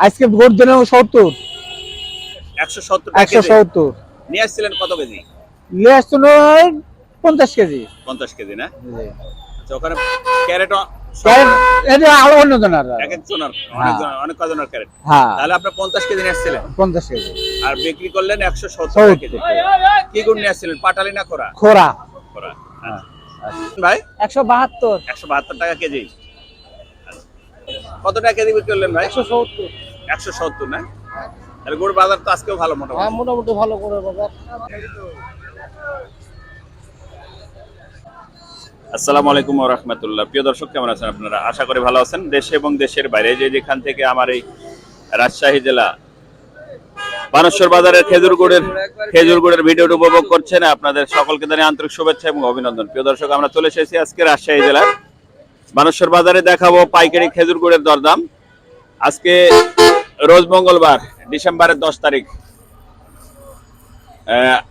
আজকে ভোট দিলে সত্তর। একশো সত্তর একশো সত্তর। নিয়ে আসছিলেন কত কেজি? নিয়ে আসছিল পঞ্চাশ কেজি। পঞ্চাশ কেজি না? আচ্ছা ওখানে ক্যারেট আরও অন্য জনের এক এক জনের অনেক জন- অনেক কজনের ক্যারেট। তাহলে আপনার পঞ্চাশ কেজি নিয়ে আসছিলেন? পঞ্চাশ কেজি। আর বিক্রি করলেন একশো সত্তর। কেজি। কি গুণ নিয়ে আসছিলেন? পাটালি না খোরা খোরা খোরা ভাই? একশো বাহাত্তর। একশো বাহাত্তর টাকা কেজি। কত টাকা কেজি বিক্রি করলেন ভাই? একশো সত্তর। একশো সত্তর না? তাহলে গরুর বাজার তো আজকেও ভালো মোটামুটি। হ্যাঁ মোটামুটি ভালো বাজার। আসসালামু আলাইকুম রাহমাতুল্লাহ। প্রিয় দর্শক কেমন আছেন আপনারা? আশা করি ভালো আছেন। দেশে এবং দেশের বাইরে যে যেখান থেকে আমার এই রাজশাহী জেলা বানেশ্বর বাজারের খেজুর গুড়ের খেজুর গুড়ের ভিডিওটি উপভোগ করছেন আপনাদের সকলকে জানাই আন্তরিক শুভেচ্ছা এবং অভিনন্দন। প্রিয় দর্শক আমরা চলে এসেছি আজকে রাজশাহী জেলার বানেশ্বর বাজারে দেখাবো পাইকারি খেজুর গুড়ের দরদাম। আজকে রোজ মঙ্গলবার, ডিসেম্বরের দশ তারিখ।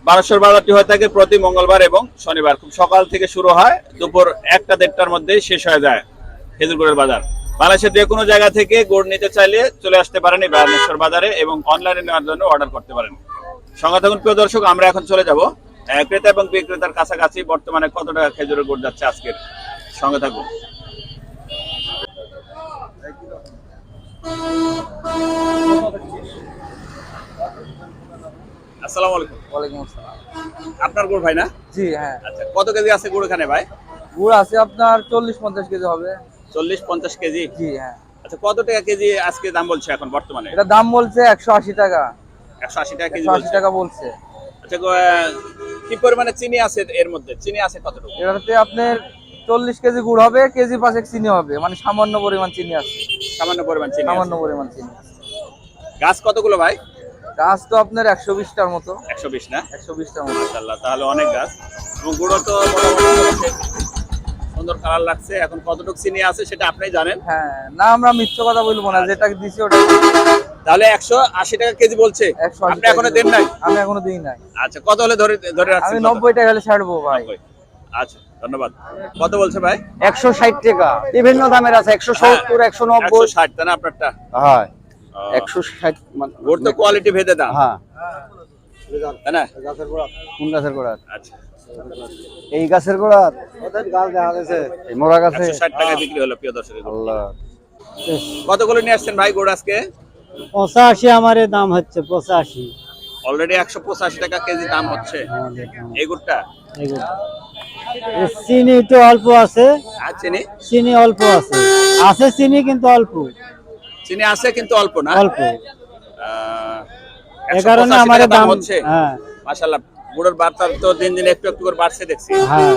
বানেশ্বর বাজারটি হয়ে থাকে প্রতি মঙ্গলবার এবং শনিবার। খুব সকাল থেকে শুরু হয়, দুপুর একটা দেড়টার মধ্যে শেষ হয়ে যায় খেজুরগুড়ের বাজার। বাংলাদেশের যে কোনো জায়গা থেকে গুড় নিতে চাইলে চলে আসতে পারেন এই বাজারে এবং অনলাইনে নেওয়ার জন্য অর্ডার করতে পারেন। সঙ্গে থাকুন প্রিয় দর্শক, আমরা এখন চলে যাব। ক্রেতা এবং বিক্রেতার কাছাকাছি বর্তমানে কত টাকা খেজুরের গুড় যাচ্ছে আজকের? সঙ্গে থাকুন। আসসালামু আলাইকুম। ওয়ালাইকুম আসসালাম। আপনার গুড় ভাই না? জি হ্যাঁ। আচ্ছা কত কেজি আছে গুড় এখানে ভাই? গুড় আছে আপনার চল্লিশ পঞ্চাশ কেজি হবে। চল্লিশ পঞ্চাশ কেজি? জি হ্যাঁ। আচ্ছা কত টাকা কেজি আজকে দাম বলছে এখন বর্তমানে? এটা দাম বলছে একশো আশি টাকা। একশো আশি টাকা কেজি আশি টাকা বলছে। আচ্ছা কি পরিমাণে চিনি আছে এর মধ্যে? চিনি আছে কতটুকু? এটাতে আপনার চল্লিশ কেজি গুড় হবে কেজি পাঁচেক চিনি হবে। মানে সামান্য পরিমাণ চিনি আছে। সামান্য পরিমাণ চিনি সামান্য। পরিমাণ চিনি আছে। গাছ কতগুলো ভাই? গাছ তো আপনার একশো বিশটার মতো। একশো বিশ না? একশো বিশটার মতো। মাশাল্লাহ তাহলে অনেক গাছ। এবং গুঁড়ো তো সুন্দর কালার লাগছে। এখন কতটুকু চিনি আছে সেটা আপনি জানেন। হ্যাঁ না আমরা মিথ্য কথা বলব না যেটা দিছি ওটা তাহলে একশো আশি টাকা কেজি বলছে। আপনি এখনও দেন নাই? আমি এখনও দিই নাই। আচ্ছা কত হলে ধরে ধরে রাখছেন? আমি নব্বই টাকা হলে ছাড়বো ভাই। আচ্ছা ধন্যবাদ। কত বলছে ভাই? একশো ষাট টাকা। বিভিন্ন দামের আছে একশো সত্তর একশো নব্বই। ষাট তাই না আপনারটা? হ্যাঁ। একশো ষাট গুড় তো কোয়ালিটি ভেদে দাম। হ্যাঁ। কোন গাছের গোড়া? আচ্ছা। এই গাছের গোড়া? গাছ দেখা যাচ্ছে এই মোরা গাছে? ষাট বিক্রি হলো প্রিয় দর্শক। আল্লাহ। কতগুলো নিয়ে আসছেন ভাই গুড় আজকে? পঁচাশি আমার দাম হচ্ছে পঁচাশি। অলরেডি একশো পঁচাশি টাকা কেজি দাম হচ্ছে। এই গুড়টা? চিনি তো অল্প আছে। আর চিনি? চিনি অল্প আছে। আছে চিনি কিন্তু অল্প। চিনি আছে কিন্তু অল্প না? অল্প। এ কারণে আমার দাম হচ্ছে। হ্যাঁ। মাশাল্লাহ গুড়ের বার্তা তো দিন দিন একটু একটু করে বাড়ছে দেখছি। হ্যাঁ।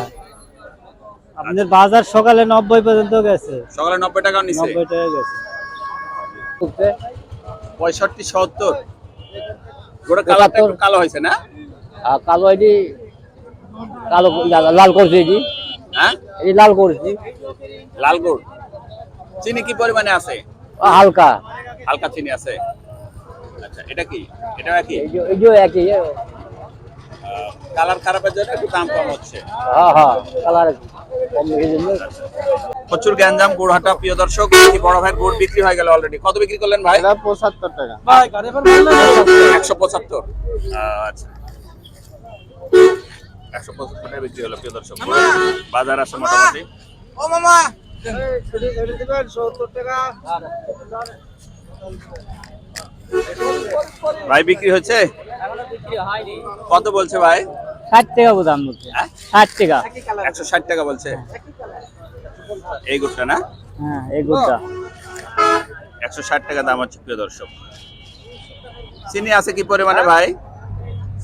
আপনাদের বাজার সকালে নব্বই পর্যন্ত গেছে। সকালে নব্বই টাকা নিচ্ছে নব্বই টাকা গেছে। পঁয়ষট্টি সত্তর। গুড়ের কালারটা একটু কালো হয়েছে না? আর কালো এটি কালো লাল করছি এটি। হ্যাঁ? এই লাল করছি। লাল গুড়। চিনি কি পরিমাণে আছে? হালকা। হালকা চিনি আছে? আচ্ছা এটা কি? এটা কি এই যে একই কালার খারাপের জন্য একটু দাম কম হচ্ছে। হ্যাঁ হ্যাঁ কালার কম জন্য। প্রচুর গ্যাঞ্জাম গুড়হাটা প্রিয় দর্শক বড় ভাই গুড় বিক্রি হয়ে গেল অলরেডি কত বিক্রি করলেন ভাই? পঁচাত্তর টাকা। একশো পঁচাত্তর। আচ্ছা। একশো পঁচাত্তর টাকা বিক্রি হলো প্রিয় দর্শক। বাজার আছে মোটামুটি। ও মামা! ভাই বিক্রি হচ্ছে? কত বলছে ভাই? ষাট টাকা দাম বলছে। হ্যাঁ? ষাট টাকা। একশো ষাট টাকা বলছে। এই গুড়টা না? হ্যাঁ এই গুড়টা একশো ষাট টাকা দাম হচ্ছে প্রিয় দর্শক। চিনি আছে কি পরিমাণে ভাই?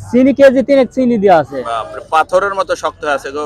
চিনি কেজি তিন চিনি দেওয়া আছে। বাপরে, পাথরের মতো শক্ত আছে গো।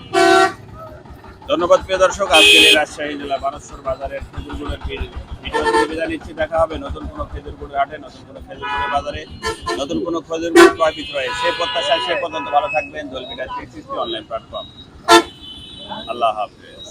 ধন্যবাদ প্রিয় দর্শক আজকের এই রাজশাহী জেলা বানেশ্বর বাজারের খেজুর গুড়ের ভিডিও সুবিধা নিচ্ছি, দেখা হবে নতুন কোনো খেজুর গুড়ের হাটে, নতুন কোনো খেজুর গুড়ের বাজারে, নতুন কোনো খেজুর গুড় ক্রয় বিক্রয়ে। সে প্রত্যাশায় সে পর্যন্ত ভালো থাকবেন সিক্সটি অনলাইন প্ল্যাটফর্ম। আল্লাহ হাফেজ।